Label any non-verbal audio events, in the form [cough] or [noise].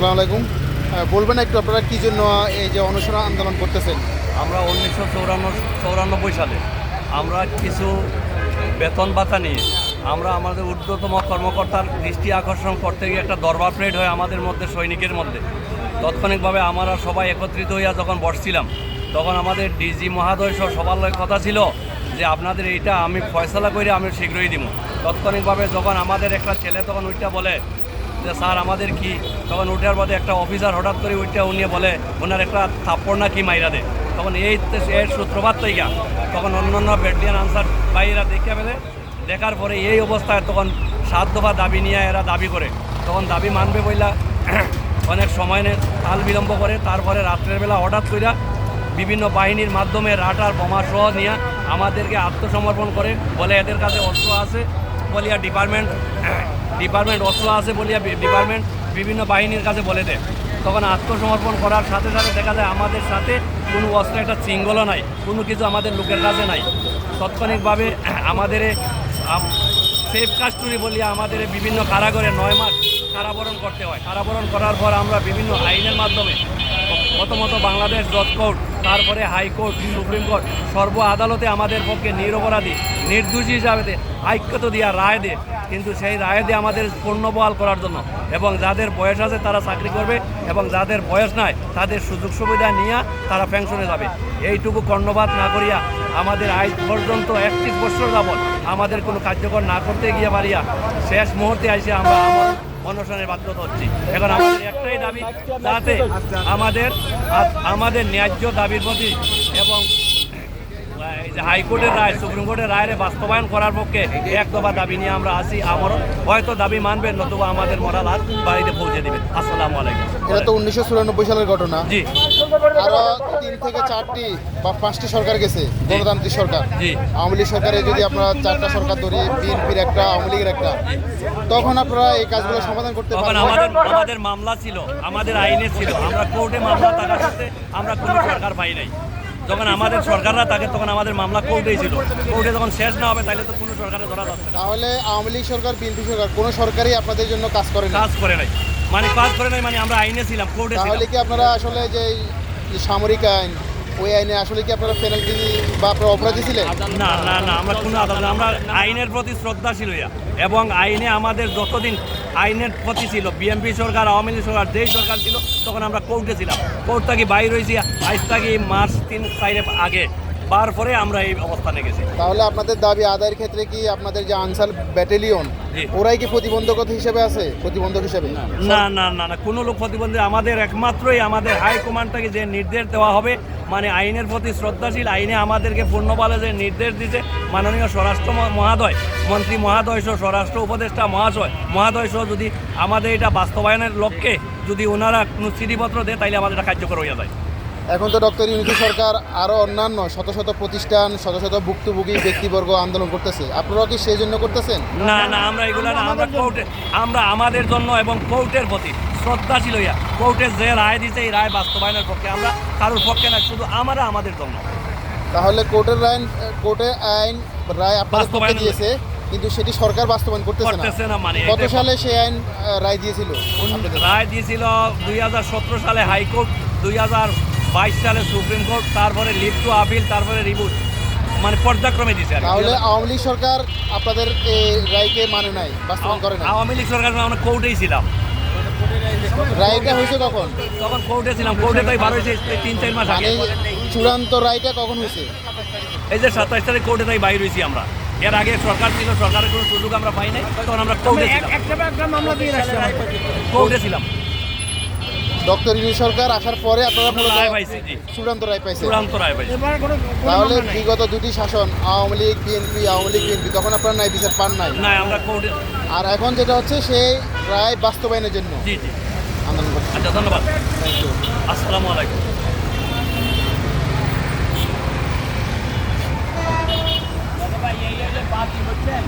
আসসালামু আলাইকুম। বলবেন একটু আপনারা কি জন্য এই যে অনুসরণ আন্দোলন করতেছেন? আমরা উনিশশো চৌরান্ন চৌরানব্বই সালে আমরা কিছু বেতন ভাতা নিয়ে আমরা আমাদের ঊর্ধ্বতম কর্মকর্তার দৃষ্টি আকর্ষণ করতে গিয়ে একটা দরবার প্লেট হয় আমাদের মধ্যে, সৈনিকের মধ্যে। তাৎক্ষণিকভাবে আমরা সবাই একত্রিত হইয়া যখন বসছিলাম, তখন আমাদের ডিজি মহাদয় সহ সবার কথা ছিল যে আপনাদের এইটা আমি ফয়সলা করে আমি শীঘ্রই দিব তাৎক্ষণিকভাবে যখন আমাদের একটা ছেলে তখন ওইটা বলে যে, স্যার, আমাদের কি? তখন উঠার পথে একটা অফিসার হঠাৎ করে উঠে উনি বলে, ওনার একটা থাপ্পড় না কি মাইরা দেয় তখন এই এর সূত্রপাত তৈগা তখন অন্য অন্য ব্যাটালিয়ান আনসার বাইরা দেখে ফেলে। দেখার পরে এই অবস্থায় তখন সাত দফা দাবি নিয়ে এরা দাবি করে। তখন দাবি মানবে বইলা [clears throat] অনেক সময় নে কাল বিলম্ব করে। তারপরে রাত্রের বেলা হঠাৎ কইরা বিভিন্ন বাহিনীর মাধ্যমে রাটার বোমা সহ নিয়ে আমাদেরকে আত্মসমর্পণ করে বলে, এদের কাছে অস্ত্র আছে। বলিয়া ডিপার্টমেন্ট [clears throat] ডিপার্টমেন্ট অস্ত্র আছে বলিয়া ডিপার্টমেন্ট বিভিন্ন বাহিনীর কাছে বলে দেয়। তখন আত্মসমর্পণ করার সাথে সাথে দেখা যায় আমাদের সাথে কোনো অস্ত্র, একটা সিঙ্গলও নাই, কোনো কিছু আমাদের লোকের কাছে নাই। তাৎক্ষণিকভাবে [clears throat] আমাদের সেফ কাস্টরি বলিয়া আমাদের বিভিন্ন কারাগারে নয় মাস কারাবরণ করতে হয়। কারাবরণ করার পর আমরা বিভিন্ন আইনের মাধ্যমে প্রথমত বাংলাদেশ জজ কোর্ট, তারপরে হাইকোর্ট সুপ্রিম কোর্ট সর্ব আদালতে আমাদের পক্ষে নিরপরাধী, নির্দোষী হিসাবে ঐক্যত দিয়া রায় দেয় কিন্তু সেই রায় দিয়ে আমাদের পূর্ণবহাল করার জন্য। এবং যাদের বয়স আছে তারা চাকরি করবে এবং যাদের বয়স নাই তাদের সুযোগ সুবিধা নিয়ে তারা পেনশনে যাবে। এইটুকু কর্ণপাত না করিয়া আমাদের আজ পর্যন্ত একত্রিশ বছর যাবৎ আমাদের কোনো কার্যকর না করতে গিয়ে পারিয়া শেষ মুহূর্তে এসে আমরা অনশনের বাধ্যতা হচ্ছি। এখন আমাদের একটাই দাবি, যাতে আমাদের আমাদের ন্যায্য দাবির প্রতি এবং যে হাইকোর্টের রায় সুপ্রিম কোর্টের রায়ের বাস্তবায়ন করার পক্ষে এক দফা দাবি নিয়ে আমরা আসি আমারও হয়তো দাবি মানবেন নতুবা আমাদের মরাল হাত বাড়িতে পৌঁছে দেবেন। আসসালামু আলাইকুম। এটা তো উনিশশো চুরানব্বই সালের ঘটনা। জি। আরও তিন থেকে চারটি বা পাঁচটি সরকার গেছে গণতান্ত্রিক সরকার। আওয়ামী লীগ সরকারে যদি আমরা চারটা সরকার ধরি বিএনপির একটা আওয়ামী লীগের একটা তখন আপনারা এই কাজগুলো সমাধান করতে পারবেন। আমাদের আমাদের মামলা ছিল আমাদের আইনে ছিল। আমরা কোর্টে মামলা থাকা সত্ত্বে আমরা কোনো সরকার পাই নাই। যখন আমাদের সরকাররা তাকে তখন আমাদের মামলা কোর্টেই ছিল কোর্টে যখন শেষ না হবে তাহলে তো কোনো সরকারে ধরা যাচ্ছে তাহলে আওয়ামী লীগ সরকার বিএনপি সরকার কোনো সরকারই আপনাদের জন্য কাজ করে না কাজ করে নাই। মানে কাজ করে নাই মানে আমরা আইনে ছিলাম কোর্টে তাহলে কি আপনারা আসলে যে সামরিক আইন ওই আইনে আসলে কি আপনারা পেনাল্টি বা আপনারা অপরাধী ছিলেন? না না না আমরা কোনো আদালত আমরা আইনের প্রতি শ্রদ্ধাশীল হইয়া। এবং আইনে আমাদের যতদিন আইনের প্রতি ছিল বিএনপি সরকার আওয়ামী লীগ সরকার যেই সরকার ছিল তখন আমরা কোর্টে ছিলাম। কোর্ট থাকি বাইর হয়েছি? আজ থাকি মার্চ তিন চারের আগে? বার পরে আমরা এই অবস্থানে গেছি। তাহলে আপনাদের দাবি আদায়ের ক্ষেত্রে কি আপনাদের যে আনসার ব্যাটালিয়ন ওরাই কি প্রতিবন্ধকতা হিসেবে আছে? প্রতিবন্ধক হিসেবে? না না না না কোনো লোক প্রতিবন্ধী আমাদের একমাত্রই আমাদের হাইকমান্ডটাকে যে নির্দেশ দেওয়া হবে মানে আইনের প্রতি শ্রদ্ধাশীল আইনে আমাদেরকে পূর্ণবলে যে নির্দেশ দিছে মাননীয় স্বরাষ্ট্র মহাদয় মন্ত্রী মহাদয় সহ স্বরাষ্ট্র উপদেষ্টা মহাশয় মহাদয় সহ যদি আমাদের এটা বাস্তবায়নের লক্ষ্যে যদি ওনারা কোনো চিঠিপত্র দেয় তাইলে আমাদের এটা কার্যকর হয়ে যায়। এখন তো ডক্টর ইউনিটি সরকার আরও অন্যান্য শত শত প্রতিষ্ঠান শত শত ভুক্তভোগী ব্যক্তিবর্গ আন্দোলন করতেছে। আপনারাও কি সেই জন্য করতেছেন? না না আমরা এগুলো না আমরা কোর্টে আমরা আমাদের জন্য এবং কোর্টের প্রতি শ্রদ্ধাশীল হইয়া কোর্টের যে রায় দিছে এই রায় বাস্তবায়নের পক্ষে আমরা কারোর পক্ষে না শুধু আমরা আমাদের জন্য। তাহলে কোর্টের আইন কোর্টে আইন রায় আপনাদের পক্ষে বাস্তবায়ন দিয়েছে কিন্তু সেটি সরকার বাস্তবায়ন করতেছে না। না মানে কত সালে সেই আইন রায় দিয়েছিল? রায় দিয়েছিল? দুই হাজার সতেরো সালে হাইকোর্ট দুই হাজার বাইশ সালে সুপ্রিম কোর্ট তারপরে লিভ টু আপিল তারপরে রিভিউ মানে পর্যায়ক্রমে দিছে আর। তাহলে আওয়ামী লীগ সরকার আপনাদের এই রায়কে মানে নাই বাস্তবায়ন করে না আওয়ামী লীগ সরকার আমরা কোর্টেই ছিলাম। রায়টা হয়েছে কখন? তখন কোর্টে ছিলাম। কোর্টে তো বার হয়েছে তিন চার মাস মানে আগে চূড়ান্ত রায়টা কখন হয়েছে? এই যে সাতাইশ তারিখ কোর্টে তাই বাইর হয়েছি আমরা। এর আগে সরকার ছিল সরকারের কোনো সুযোগ আমরা পাই নাই তখন আমরা কোর্টে ছিলাম। কোর্টে ছিলাম। ডক্টর ইনি সরকার আসার পরে আপনারা পুরো রায় পাইছে চূড়ান্ত রায় পাইছেন চূড়ান্ত রায় পাইছে। তাহলে বিগত দুটি শাসন আওয়ামী লীগ বিএনপি আওয়ামী লীগ বিএনপি তখন আপনারা নাই বিচার পান নাই। না আমরা আর এখন যেটা হচ্ছে সেই রায় বাস্তবায়নের জন্য। জি জি। আন্দোলন আচ্ছা ধন্যবাদ। আসসালামু আলাইকুম। দাদা হচ্ছেন